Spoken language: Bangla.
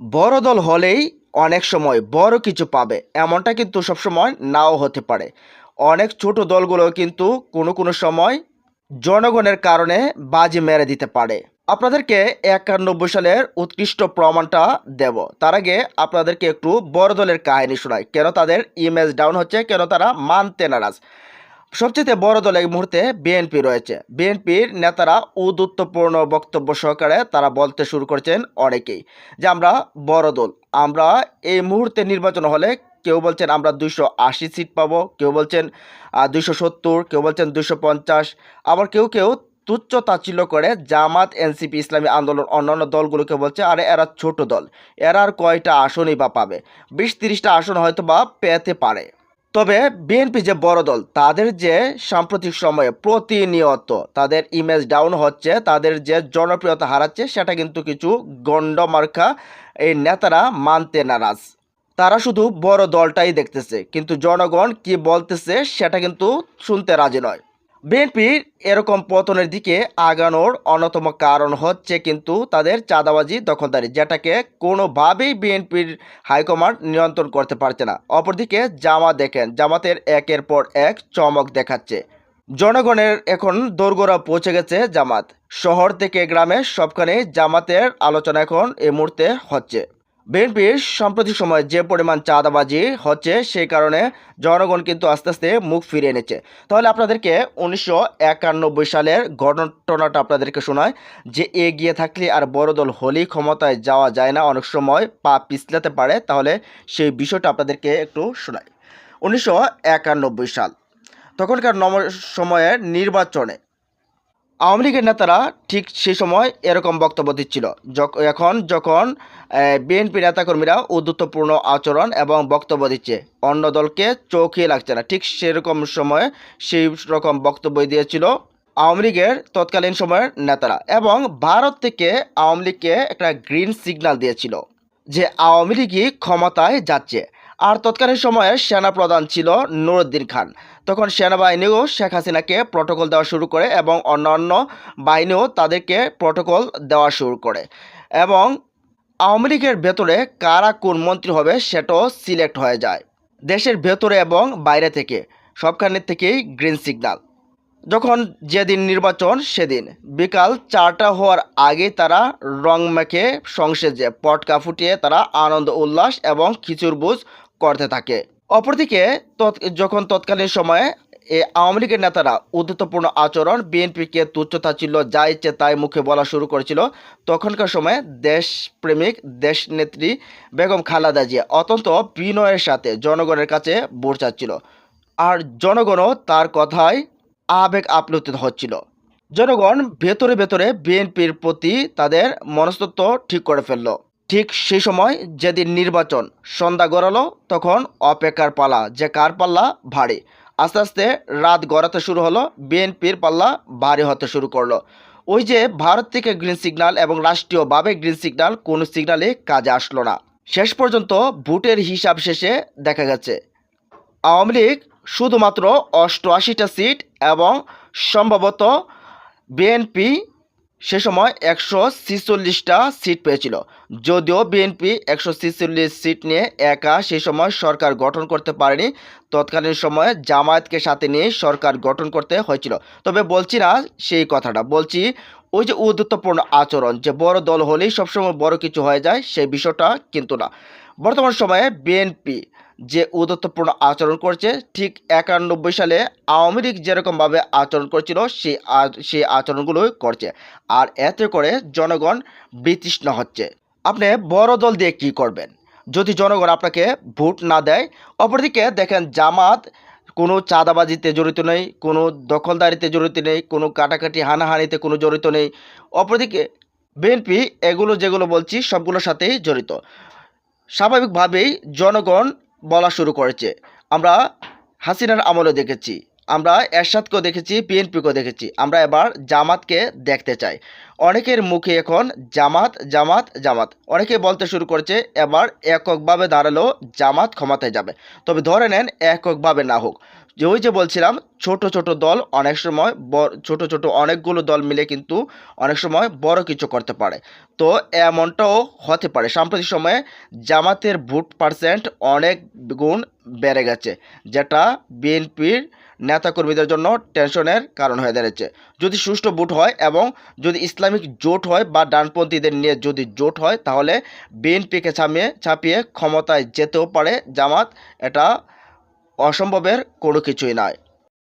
বড় দল হলেই অনেক সময় বড় কিছু পাবে। এমনটা কিন্তু সবসময় নাও হতে পারে। অনেক ছোট দলগুলো কিন্তু কোনো কোনো সময় জনগণের কারণে বাজি মেরে দিতে পারে। আপনাদেরকে একানব্বই সালের উৎকৃষ্ট প্রমাণটা দেব। তার আগে আপনাদেরকে একটু বড় দলের কাহিনী শোনায় কেন তাদের ইমেজ ডাউন হচ্ছে, কেন তারা মানতে নারাজ? সবচেয়ে বড় দল এই মুহূর্তে বিএনপি রয়েছে। বিএনপির নেতারা উদ্যুত্বপূর্ণ বক্তব্য সহকারে তারা বলতে শুরু করেছেন অনেকেই যে আমরা বড় দল। আমরা এই মুহূর্তে নির্বাচন হলে কেউ বলছেন আমরা দুইশো আশি সিট পাবো, কেউ বলছেন দুইশো সত্তর, কেউ বলছেন দুইশো পঞ্চাশ। আবার কেউ কেউ তুচ্ছ তাচ্ছিল্য করে জামাত এনসিপি ইসলামী আন্দোলন, অন্যান্য দলগুলোকে বলছে, আরে, এরা ছোট দল। এরা আর কয়টা আসনই বা পাবে? বিশ তিরিশটা আসন হয়তো বা পেতে পারে। তবে বিএনপি যে বড় দল, তাদের যে সাম্প্রতিক সময়ে প্রতিনিয়ত তাদের ইমেজ ডাউন হচ্ছে, তাদের যে জনপ্রিয়তা হারাচ্ছে, সেটা কিন্তু কিছু গণ্ডমার্খা এই নেতারা মানতে নারাজ। তারা শুধু বড় দলটাই দেখতেছে, কিন্তু জনগণ কি বলতেছে, সেটা কিন্তু শুনতে রাজি নয়। বিএনপির এরকম পতনের দিকে আগানোর অন্যতম কারণ হচ্ছে কিন্তু তাদের চাঁদাবাজি দখলদারি, যেটাকে কোনোভাবেই বিএনপির হাইকমান্ড নিয়ন্ত্রণ করতে পারছে না। অপরদিকে জামা দেখেন, জামাতের একের পর এক চমক দেখাচ্ছে। জনগণের এখন দোরগোড়া পৌঁছে গেছে জামাত। শহর থেকে গ্রামে সবখানে জামাতের আলোচনা এখন এই মুহূর্তে হচ্ছে। বিএনপির সাম্প্রতিক সময়ে যে পরিমাণ চাঁদাবাজি হচ্ছে, সেই কারণে জনগণ কিন্তু আস্তে আস্তে মুখ ফিরিয়ে এনেছে। তাহলে আপনাদেরকে উনিশশো একানব্বই সালের ঘটনাটা আপনাদেরকে শোনায় যে এগিয়ে থাকলে আর বড় দল হলেই ক্ষমতায় যাওয়া যায় না, অনেক সময় পা পিছলাতে পারে, তাহলে সেই বিষয়টা আপনাদেরকে একটু শোনায় উনিশশো একানব্বই সাল, তখনকার নম, সময়ের নির্বাচনে আওয়ামী লীগের নেতারা ঠিক সেই সময় এরকম বক্তব্য দিচ্ছিল। এখন যখন বিএনপি নেতাকর্মীরা উদ্ধত্তপূর্ণ আচরণ এবং বক্তব্য দিচ্ছে, অন্য দলকে চোখে লাগছে না। ঠিক সেরকম সময়ে সেই রকম বক্তব্য দিয়েছিল আওয়ামী লীগের তৎকালীন সময়ের নেতারা এবং ভারত থেকে আওয়ামী লীগকে একটা গ্রিন সিগন্যাল দিয়েছিল যে আওয়ামী লীগই ক্ষমতায় যাচ্ছে। আর তৎকালীন সময়ে সেনাপ্রধান ছিল নুরুদ্দিন খান। তখন সেনাবাহিনীও শেখ হাসিনাকে প্রটোকল দেওয়া শুরু করে এবং অন্যান্য বাহিনীও তাদেরকে প্রটোকল দেওয়া শুরু করে। এবং আওয়ামী লীগের ভেতরে কারা কোন মন্ত্রী হবে সেটাও সিলেক্ট হয়ে যায়। দেশের ভেতরে এবং বাইরে থেকে সবখানের থেকেই গ্রিন সিগন্যাল যখন যেদিন নির্বাচন, সেদিন। বিকাল চারটা হওয়ার আগেই তারা রং মেখে সংসেজে পটকা ফুটিয়ে তারা আনন্দ, উল্লাস এবং খিচুড়বুজ করতে থাকে। অপরদিকে যখন তৎকালীন সময়ে এ আওয়ামী লীগের নেতারা উদ্ধতপূর্ণ আচরণ বিএনপিকে তুচ্ছতা ছিল যা ইচ্ছে তাই মুখে বলা শুরু করেছিল, তখনকার সময়ে দেশপ্রেমিক, দেশনেত্রী বেগম খালাদা জিয়া অত্যন্ত বিনয়ের সাথে জনগণের কাছে ভোট চাচ্ছিল। আর জনগণও তার কথায় আবেগ আপ্লুত হচ্ছিল। জনগণ ভেতরে ভেতরে বিএনপির প্রতি তাদের মনস্তত্ব ঠিক করে ফেলল। ঠিক সেই সময় যেদিন নির্বাচন, সন্ধ্যা গড়ালো, তখন অপেক্ষার পালা, যে কার পাল্লা? ভারী। আস্তে আস্তে রাত গড়াতে শুরু হলো, বিএনপির পাল্লা ভারী হতে শুরু করল। ওই যে ভারত থেকে গ্রিন সিগন্যাল এবং রাষ্ট্রীয়ভাবে গ্রিন সিগন্যাল কোনো সিগন্যালে কাজে আসলো না। শেষ পর্যন্ত ভোটের হিসাব শেষে দেখা গেছে, আওয়ামী লীগ শুধুমাত্র অষ্টআশিটা সিট এবং সম্ভবত বিএনপি সে সময় একশো ছিচল্লিশটা সিট পেয়েছিল। যদিও বিএনপি একশো ছিচল্লিশ সিট নিয়ে একা সেই সময় সরকার গঠন করতে পারেনি, তৎকালীন সময়ে জামায়াতকে সাথে নিয়ে সরকার গঠন করতে হয়েছিল। তবে বলছি না সেই কথাটা, বলছি ওই যে উদ্ধত্তপূর্ণ আচরণ, যে বড় দল হলেই সবসময় বড় কিছু হয়ে যায়, সেই বিষয়টা কিন্তু না। বর্তমান সময়ে বিএনপি যে উদত্তপূর্ণ আচরণ করছে, ঠিক একানব্বই সালে আওয়ামী লীগ যেরকমভাবে আচরণ করছিল সেই সেই আচরণগুলোই করছে। আর এতে করে জনগণ বিতৃষ্ণ হচ্ছে। আপনি বড় দল দিয়ে কি করবেন? যদি জনগণ আপনাকে ভোট না দেয়, অপরদিকে দেখেন জামাত কোনো চাঁদাবাজিতে জড়িত নেই, কোনো দখলদারিতে জড়িত নেই, কোনো কাটাকাটি, হানাহানিতে কোনো জড়িত নেই। অপরদিকে বিএনপি এগুলো যেগুলো বলছি, সবগুলোর সাথেই জড়িত। স্বাভাবিকভাবেই জনগণ বলা শুরু করেছে। আমরা হাসিনার আমলে দেখেছি। আমরা এরশাদকেও দেখেছি পিএনপিকেও দেখেছি। আমরা এবার জামাতকে দেখতে চাই। অনেকের মুখে এখন জামাত জামাত জামাত। অনেকে বলতে শুরু করেছে, এবার এককভাবে দাঁড়ালেও জামাত ক্ষমাতে যাবে। তবে ধরে নেন, এককভাবে না হোক। যে ওই যে বলছিলাম, ছোট ছোট দল অনেক সময় ছোট ছোট অনেকগুলো দল মিলে কিন্তু অনেক সময় বড় কিছু করতে পারে। তো এমনটাও হতে পারে। সাম্প্রতিক সময়ে জামাতের ভোট পার্সেন্ট অনেক গুণ বেড়ে গেছে, যেটা বিএনপির নেতাকর্মীদের জন্য টেনশনের কারণ হয়ে দাঁড়িয়েছে। যদি সুষ্ঠু ভোট হয় এবং যদি ইসলামিক জোট হয় বা ডানপন্থীদের নিয়ে যদি জোট হয়, তাহলে বিএনপিকে ছামিয়ে, ছাপিয়ে ক্ষমতায় যেতেও পারে জামাত। এটা অসম্ভবের কোনো কিছুই নয়।